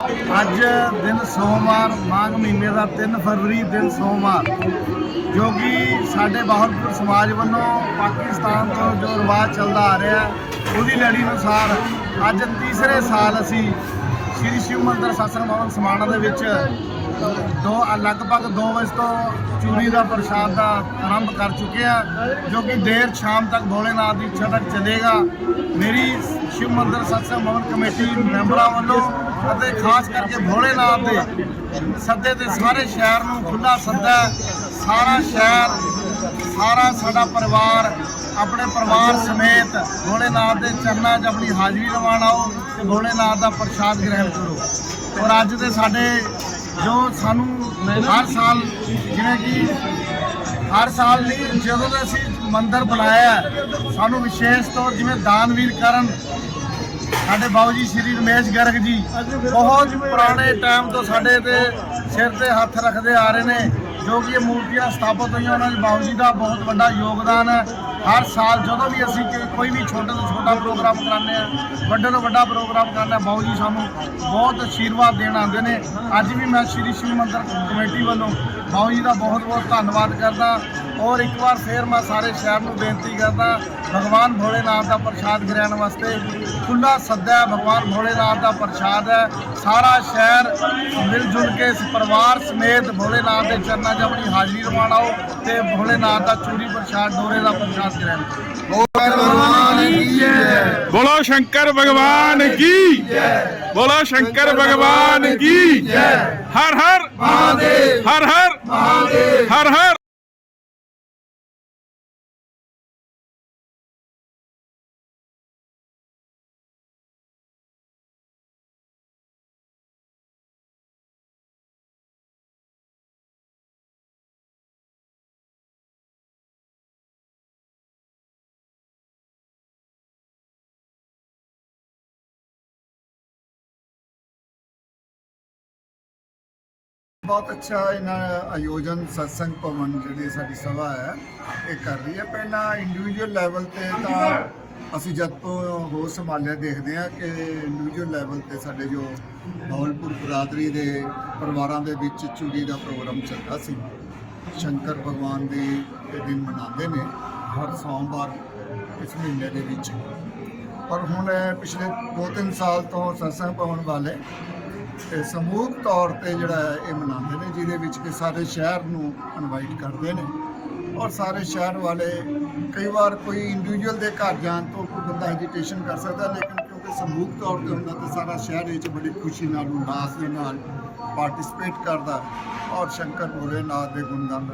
ਅੱਜ ਦਿਨ ਸੋਮਵਾਰ, ਮਾਘ ਮਹੀਨੇ ਦਾ 3 ਫਰਵਰੀ ਦਿਨ ਸੋਮਵਾਰ, ਜੋ ਕਿ ਸਾਡੇ ਬਾਹਰਪੁਰ ਸਮਾਜ ਵੱਲੋਂ ਪਾਕਿਸਤਾਨ ਤੋਂ ਜੋ ਰਿਵਾਜ ਚੱਲਦਾ ਆ ਰਿਹਾ, ਉਹਦੀ ਲੜੀ ਅਨੁਸਾਰ ਅੱਜ ਤੀਸਰੇ ਸਾਲ ਅਸੀਂ ਸ੍ਰੀ ਸ਼ਿਵ ਮੰਦਰ ਸਾਸਨ ਭਵਨ ਸਮਾਣਾ ਦੇ ਵਿੱਚ ਦੋ ਲਗਭਗ 2 ਵਜੇ ਤੋਂ ਚੂਰੀ ਦਾ ਪ੍ਰਸ਼ਾਦ ਦਾ ਆਰੰਭ ਕਰ ਚੁੱਕੇ ਆ, ਜੋ ਕਿ ਦੇਰ ਸ਼ਾਮ ਤੱਕ ਭੋਲੇਨਾਥ ਦੀ ਇੱਛਾ ਤੱਕ ਚੱਲੇਗਾ। ਮੇਰੀ ਸ਼ਿਵ ਮੰਦਰ ਸਤਸੰਗ ਭਵਨ ਕਮੇਟੀ ਮੈਂਬਰਾਂ ਵੱਲੋਂ ਅਤੇ ਖਾਸ ਕਰਕੇ ਭੋਲੇਨਾਥ ਦੇ ਸੱਦੇ ਤੇ ਸਾਰੇ ਸ਼ਹਿਰ ਨੂੰ ਖੁੱਲਾ ਸੱਦਾ ਸਾਰਾ ਸ਼ਹਿਰ, ਸਾਰਾ ਸਾਡਾ ਪਰਿਵਾਰ, ਆਪਣੇ ਪਰਿਵਾਰ ਸਮੇਤ ਭੋਲੇਨਾਥ ਦੇ ਚਰਨਾਂ 'ਚ ਆਪਣੀ ਹਾਜ਼ਰੀ ਲਵਾਉਣ ਆਓ ਤੇ ਭੋਲੇਨਾਥ ਦਾ ਪ੍ਰਸ਼ਾਦ ਗ੍ਰਹਿਣ ਕਰੋ। ਔਰ ਅੱਜ ਦੇ ਸਾਡੇ ਜੋ ਸਾਨੂੰ ਹਰ ਸਾਲ ਜਿਵੇਂ ਕਿ ਹਰ ਸਾਲ ਲਈ ਜਦੋਂ ਦਾ ਅਸੀਂ ਮੰਦਿਰ ਬਣਾਇਆ ਸਾਨੂੰ ਵਿਸ਼ੇਸ਼ ਤੌਰ ਜਿਵੇਂ ਦਾਨਵੀਰ ਕਰਨ, ਸਾਡੇ ਬਾਊ ਜੀ ਸ਼੍ਰੀ ਰਮੇਸ਼ ਗਰਗ ਜੀ, ਬਹੁਤ ਪੁਰਾਣੇ ਟਾਈਮ ਤੋਂ ਸਾਡੇ ਤੇ ਸਿਰ ਤੇ ਹੱਥ ਰੱਖਦੇ ਆ ਰਹੇ ਨੇ। ਜੋ ਕਿ ਇਹ ਮੂਰਤੀਆਂ ਸਥਾਪਿਤ ਹੋਈਆਂ ਉਹਨਾਂ ਦੀ ਬਾਊ ਜੀ ਦਾ ਬਹੁਤ ਵੱਡਾ ਯੋਗਦਾਨ ਹੈ। ਹਰ ਸਾਲ ਜਦੋਂ ਵੀ ਅਸੀਂ ਕੋਈ ਵੀ ਛੋਟੇ ਤੋਂ ਛੋਟਾ ਪ੍ਰੋਗਰਾਮ ਕਰਾਉਂਦੇ ਆ ਵੱਡੇ ਤੋਂ ਵੱਡਾ ਪ੍ਰੋਗਰਾਮ ਕਰਨਾ ਬਾਊ ਜੀ ਸਾਨੂੰ ਬਹੁਤ ਆਸ਼ੀਰਵਾਦ ਦੇਣ ਆਉਂਦੇ ਨੇ। ਅੱਜ ਵੀ ਮੈਂ ਸ਼੍ਰੀ ਸ਼ਿਵ ਮੰਦਰ ਕਮੇਟੀ ਵੱਲੋਂ ਬਾਊ ਜੀ ਦਾ ਬਹੁਤ ਬਹੁਤ ਧੰਨਵਾਦ ਕਰਦਾ। ਔਰ ਇੱਕ ਵਾਰ ਫੇਰ ਮੈਂ ਸਾਰੇ ਸ਼ਹਿਰ ਨੂੰ ਬੇਨਤੀ ਕਰਦਾ ਭਗਵਾਨ ਭੋਲੇਨਾਥ ਦਾ ਪ੍ਰਸ਼ਾਦ ਗ੍ਰਹਿਣ ਵਾਸਤੇ। ਖੁੱਲਾ ਸੱਦਾ ਭਗਵਾਨ ਭੋਲੇਨਾਥ ਦਾ ਪ੍ਰਸ਼ਾਦ ਹੈ। ਸਾਰਾ ਸ਼ਹਿਰ ਮਿਲ ਜੁਲ ਕੇ ਇਸ ਪਰਿਵਾਰ ਸਮੇਤ ਭੋਲੇਨਾਥ ਦੇ ਚਰਨਾਂ 'ਚ ਆਪਣੀ ਹਾਜ਼ਰੀ ਰਵਾਣਾਓ ਤੇ ਭੋਲੇਨਾਥ ਦਾ ਚੂਰੀ ਪ੍ਰਸ਼ਾਦ ਡੋਰੇ ਦਾ ਪ੍ਰਸ਼ਾਦ ਗ੍ਰਹਿਣ ਬੋਲੋ ਸ਼ੰਕਰ ਭਗਵਾਨ ਕੀ ਜੈ। ਬੋਲੋ ਸ਼ੰਕਰ ਭਗਵਾਨ ਕੀ ਜੈ। ਹਰ ਹਰ ਮਹਾਦੇਵ। ਹਰ ਹਰ ਮਹਾਦੇਵ। ਹਰ ਹਰ ਬਹੁਤ ਅੱਛਾ ਇਹਨਾਂ ਆਯੋਜਨ, ਸਤਸੰਗ, ਭਵਨ ਜਿਹੜੀ ਸਾਡੀ ਸਭਾ ਹੈ, ਇਹ ਕਰ ਰਹੀ ਹੈ। ਪਹਿਲਾਂ ਇੰਡੀਵਿਜੂਅਲ ਲੈਵਲ ਤੇ ਤਾਂ ਅਸੀਂ ਜਦ ਤੋਂ ਹੋ ਸੰਭਾਲਿਆ, ਦੇਖਦੇ ਹਾਂ ਕਿ ਇੰਡੀਵਿਜੂਅਲ ਲੈਵਲ ਤੇ ਸਾਡੇ ਜੋ ਬਹਾਵਲਪੁਰ ਬਰਾਦਰੀ ਦੇ ਪਰਿਵਾਰਾਂ ਦੇ ਵਿੱਚ ਚੂੜੀ ਦਾ ਪ੍ਰੋਗਰਾਮ ਚੱਲਦਾ ਸੀ। ਸ਼ੰਕਰ ਭਗਵਾਨ ਦੀ ਇਹ ਦਿਨ ਮਨਾਉਂਦੇ ਨੇ ਹਰ ਸੋਮਵਾਰ ਇਸ ਮਹੀਨੇ ਦੇ ਵਿੱਚ। ਪਰ ਹੁਣ ਪਿਛਲੇ 2-3 ਸਾਲ ਤੋਂ ਸਤਸੰਗ ਭਵਨ ਵਾਲੇ ਤੇ ਸਮੂਹਕ ਤੌਰ ਤੇ ਜਿਹੜਾ ਹੈ ਇਹ ਮਨਾਉਂਦੇ ਨੇ, ਜਿਹਦੇ ਵਿੱਚ ਕਿ ਸਾਰੇ ਸ਼ਹਿਰ ਨੂੰ ਇਨਵਾਈਟ ਕਰਦੇ ਨੇ। ਔਰ ਸਾਰੇ ਸ਼ਹਿਰ ਵਾਲੇ ਕਈ ਵਾਰ ਕੋਈ ਇੰਡੀਵਿਜੂਅਲ ਦੇ ਘਰ ਜਾਣ ਤੋਂ ਕੋਈ ਬੰਦਾ ਹੈਜੀਟੇਸ਼ਨ ਕਰ ਸਕਦਾ, ਲੇਕਿਨ ਕਿਉਂਕਿ ਸਮੂਹ ਤੌਰ ਤੇ ਹੁੰਦਾ ਤਾਂ ਸਾਰਾ ਸ਼ਹਿਰ ਇਹ 'ਚ ਬੜੀ ਖੁਸ਼ੀ ਨਾਲ ਉਲਾਸ ਦੇ ਨਾਲ ਪਾਰਟਿਸਿਪੇਟ ਕਰਦਾ ਔਰ ਸ਼ੰਕਰ ਭੋਲੇਨਾਥ ਦੇ ਗੁਣਗਾਨ